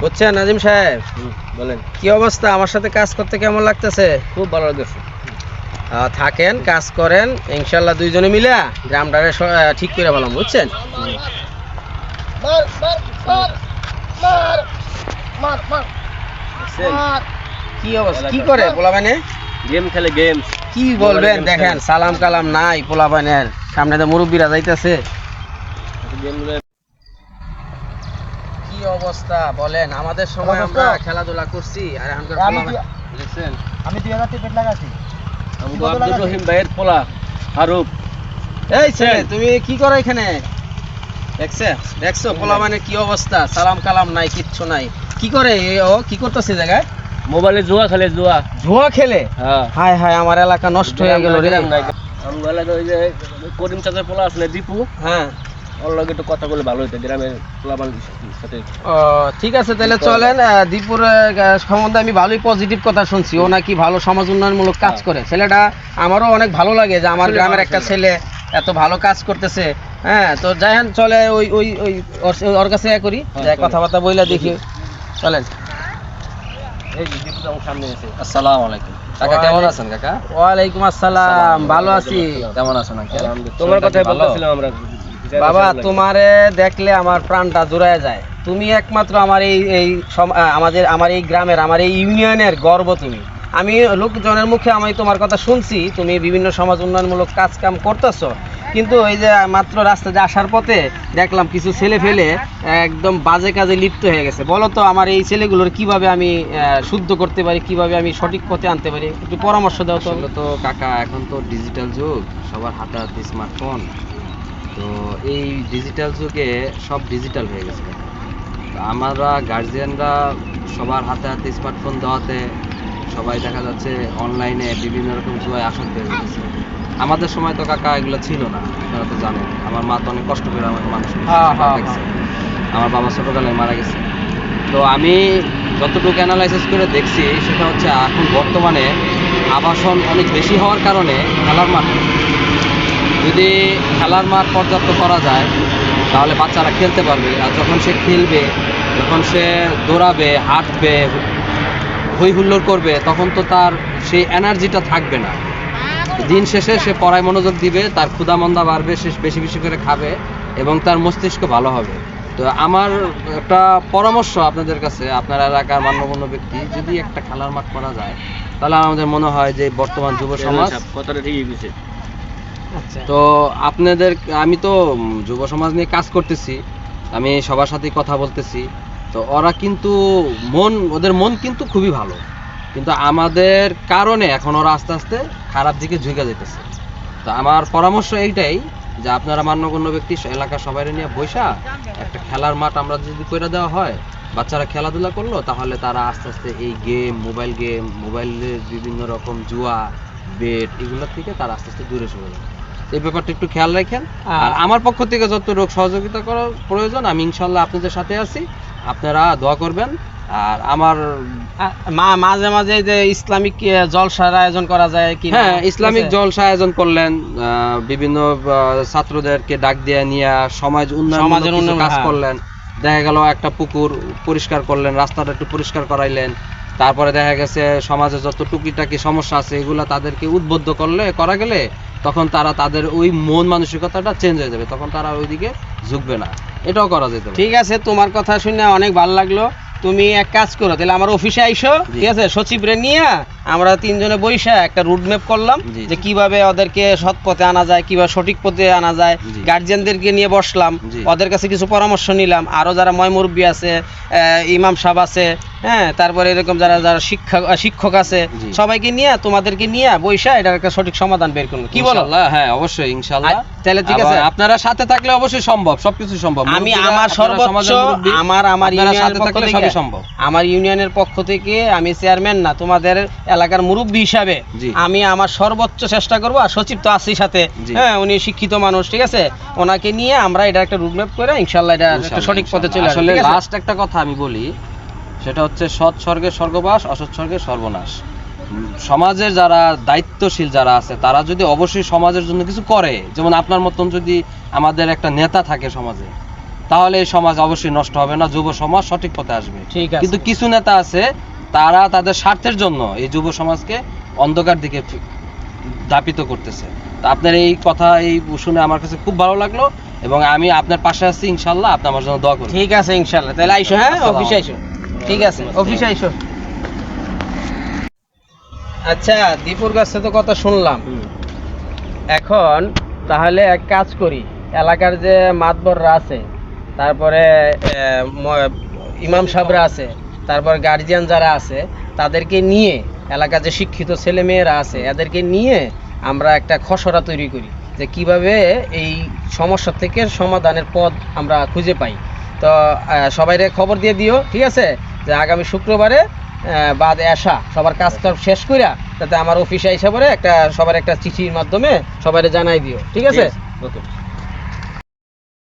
বুঝছেন নাজিম সাহেব? বলেন কি অবস্থা? আমার সাথে কাজ করতে কেমন লাগতেছে? খুব ভালো আহ, থাকেন কাজ করেন ইনশাল্লাহ দুইজনে মিলে গ্রামটারে ঠিক করে পেলাম বুঝছেন? কি অবস্থা? কি করে পোলাবানে গেম খেলে গেম কি বলবেন? দেখেন সালাম কালাম নাই পোলাবানের সামনে তো মুরব্বীরা যাইতেছে। অবস্থা বলেন। আমাদের সময় আমরা খেলাধুলা করছি আর এখনকার পোলাপান- আমি দুই হাজার টিকিট লাগাচ্ছি আমগো আব্দুর রহিম ভাইয়ের পোলা ফারুক। এই ছেলে তুমি কি করো এখানে? দেখছে? দেখছ? পোলাবানে কি অবস্থা? সালাম কালাম নাই কিচ্ছু নাই। কি করে ও কি করতেছে জায়গায়? মোবাইলে জুয়া খেলে জুয়া। জুয়া খেলে? হ্যাঁ। হায় হায় আমার এলাকা নষ্ট হয়ে গেল রে। আমগো এলাকায় ওই যে করিম চাচার পোলা আসলে দীপু? হ্যাঁ। ওর লগে একটু কথা বলে ভালো হইতো গ্রামের পোলাপান সাথে। ও ঠিক আছে তাহলে চলেন দীপুর সম্বন্ধে আমি ভালোই পজিটিভ কথা শুনছি। ও নাকি ভালো সমাজ উন্নয়নমূলক কাজ হ্যাঁ। করে। ছেলেটা আমারও অনেক ভালো লাগে যে আমার গ্রামের একটা ছেলে। এত ভালো কাজ করতেছে। হ্যাঁ তো যাই চলে ওই ওই ওই ওর- কাছে করি। হ্যাঁ। কথাবার্তা বইলা দেখি। চলেন। কাকা কেমন আছেন কাকা? ওয়ালাইকুম আসসালাম ভালো আছি। কেমন আছেন তোমার কথাই বলতেছিলাম আমরা। বাবা তোমারে দেখলে আমার প্রাণটা জুড়ায় যায়। তুমি একমাত্র আমার এই এই আমাদের আমার এই গ্রামের আমার এই ইউনিয়নের গর্ব তুমি। আমি লোকজনের মুখে আমি তোমার কথা শুনছি তুমি বিভিন্ন সমাজ উন্নয়নমূলক কাজ কাম করতেছো। কিন্তু এই যে মাত্র রাস্তা দিয়ে আসার পথে দেখলাম কিছু ছেলে ফেলে একদম বাজে কাজে লিপ্ত হয়ে গেছে। বলো তো আমার এই ছেলেগুলোর কীভাবে আমি শুদ্ধ করতে পারি কীভাবে আমি সঠিক পথে আনতে পারি? একটু পরামর্শ দাও তো। তো কাকা এখন তো ডিজিটাল যুগ সবার হাতে হাতে স্মার্টফোন তো এই ডিজিটাল যুগে সব ডিজিটাল হয়ে গেছে আমরা গার্জিয়ানরা সবার হাতে হাতে স্মার্টফোন দেওয়াতে সবাই দেখা যাচ্ছে অনলাইনে বিভিন্ন রকম জুয়ায় আসক্ত হয়ে গেছে আমাদের সময় তো কাকা এগুলো ছিল না আপনারা তো জানেন আমার মা তো অনেক কষ্ট করে আমাকে মানুষ হ্যাঁ, হ্যাঁ, দেখছে। আমার বাবা ছোটবেলায় মারা গেছে তো আমি যতটুকু অ্যানালাইসিস করে দেখছি সেটা হচ্ছে এখন বর্তমানে আবাসন অনেক বেশি হওয়ার কারণে খেলার মাঠ। যদি খেলার মাঠ পর্যাপ্ত করা যায় তাহলে বাচ্চারা খেলতে পারবে। আর যখন সে খেলবে যখন সে দৌড়াবে হাঁটবে হই হুল্লোড় করবে তখন তো তার সেই এনার্জিটা থাকবে না। দিন শেষে সে পড়ায় মনোযোগ দিবে তার ক্ষুধা মন্দা বাড়বে সে বেশি বেশি করে খাবে এবং তার মস্তিষ্ক ভালো হবে। তো আমার একটা পরামর্শ আপনাদের কাছে আপনার এলাকার মান্যগণ্য ব্যক্তি যদি একটা খেলার মাঠ করা যায় তাহলে আমাদের মনে হয় যে বর্তমান যুব সমাজ কথাটা ঠিকই তো আপনাদের, আমি তো যুব সমাজ নিয়ে কাজ করতেছি, আমি সবার সাথেই কথা বলতেছি। তো ওরা কিন্তু মন, ওদের মন কিন্তু খুবই ভালো। কিন্তু আমাদের কারণে এখন ওরা আস্তে আস্তে খারাপ দিকে ঝুঁকে যেতেছে। তো আমার পরামর্শ এইটাই যে আপনারা মান্যগণ্য ব্যক্তি এলাকার সবাই নিয়ে বৈশা একটা খেলার মাঠ আমরা যদি করে দেওয়া হয়, বাচ্চারা খেলাধুলা করল, তাহলে তারা আস্তে আস্তে এই গেম, মোবাইল গেম, মোবাইলের বিভিন্ন রকম জুয়া, বেট এগুলোর থেকে তারা আস্তে আস্তে দূরে সরে যাবে। এই ব্যাপারটা একটু খেয়াল রাখেন। আর আমার পক্ষ থেকে যত রোগ সহযোগিতা করার প্রয়োজন আমি ইনশাল্লাহ আপনাদের সাথে আছি। আপনারা দোয়া করবেন। আর আমার মা- মাঝে মাঝে যে ইসলামিক জলসার আয়োজন করা যায় কি হ্যাঁ ইসলামিক জলসা আয়োজন করলেন বিভিন্ন ছাত্রদেরকে ডাক দিয়ে নিয়ে সমাজ উন্নয়ন সমাজের উন্নয়ন, কাজ হ্যাঁ। করলেন। দেখা গেল একটা পুকুর পরিষ্কার করলেন রাস্তাটা একটু পরিষ্কার করাইলেন। তারপরে দেখা গেছে সমাজে যত টুকিটাকি সমস্যা আছে এগুলা তাদেরকে উদ্বুদ্ধ করলে করা গেলে তখন তারা তাদের ওই মন মানসিকতাটা চেঞ্জ হয়ে যাবে। তখন তারা ওইদিকে ঝুঁকবে না। এটাও করা যেতে ঠিক আছে তোমার কথা শুনে অনেক ভালো লাগল। তুমি এক কাজ করো তাহলে আমার অফিসে আইসো ঠিক আছে? সচিব রে নিয়ে আমরা তিনজনে বৈশা একটা রুট ম্যাপ করলাম যে কীভাবে ওদেরকে সৎ পথে আনা যায় কীভাবে সঠিক পথে আনা যায়। গার্জিয়ানদেরকে নিয়ে বসলাম ওদের কাছে কিছু পরামর্শ নিলাম। আরও যারা ময় মুরব্বী আছে ইমাম সাহেব আছে হ্যাঁ তারপরে এরকম যারা যারা শিক্ষক শিক্ষক আছে সবাইকে নিয়ে তোমাদেরকে নিয়ে বৈশা এটার একটা সঠিক সমাধান বের করব। কি বলো? হ্যাঁ অবশ্যই ইনশাল্লাহ। তাহলে ঠিক আছে। আপনারা সাথে থাকলে অবশ্যই সম্ভব সবকিছু সম্ভব। আমি আমার সর্বোচ্চ আমার আমার ইউনিয়নের সাথে পক্ষ থাকলে থেকে সবই সম্ভব। আমার ইউনিয়নের পক্ষ থেকে আমি চেয়ারম্যান না তোমাদের এলাকার মুরব্বী হিসাবে আমি আমার সর্বোচ্চ চেষ্টা করব আর সচিব তো আছেই সাথে। হ্যাঁ উনি শিক্ষিত মানুষ ঠিক আছে? ওনাকে নিয়ে আমরা এটা একটা রুটম্যাপ করে ইনশাল্লাহ এটা একটা সঠিক পথে চলে আসলে লাস্ট একটা কথা আমি বলি সেটা হচ্ছে সৎ স্বর্গের স্বর্গবাস অসৎ স্বর্গের সর্বনাশ। সমাজের যারা দায়িত্বশীল যারা আছে তারা যদি অবশ্যই সমাজের জন্য কিছু করে যেমন আপনার মতন যদি আমাদের একটা নেতা থাকে সমাজে তাহলে এই সমাজ অবশ্যই নষ্ট হবে না যুব সমাজ সঠিক পথে আসবে। ঠিক আছে। কিন্তু কিছু নেতা আছে তারা তাদের স্বার্থের জন্য এই যুব সমাজকে অন্ধকার দিকে ধাপিত করতেছে। তো আপনার এই কথা এই শুনে আমার কাছে খুব ভালো লাগল এবং আমি আপনার পাশে আছি ইনশাল্লাহ। আপনি আমার জন্য দোয়া করুন ঠিক আছে ইনশাল্লাহ। তাহলে আইসো হ্যাঁ? অফিসে আইসো। ঠিক আছে অফিসে আইসো। আচ্ছা দীপুর কাছে তো কথা শুনলাম। এখন তাহলে এক কাজ করি। এলাকার যে মাতবররা আছে তারপরে ইমাম সাহেবরা আছে তারপর গার্জিয়ান যারা আছে, তাদেরকে নিয়ে এলাকার যে শিক্ষিত ছেলে মেয়েরা আছে, এদেরকে নিয়ে আমরা একটা খসড়া তৈরি করি যে কীভাবে এই সমস্যা থেকে সমাধানের পথ আমরা খুঁজে পাই। তো সবাইরে খবর দিয়ে দিও, ঠিক আছে? যে আগামী শুক্রবারে বাদ এসা, সবার কাজ কাজ শেষ কইরা তাতে আমার অফিসে পরে একটা, সবার একটা চিঠির মাধ্যমে সবাইরে জানাই দিও ঠিক আছে, ওকে।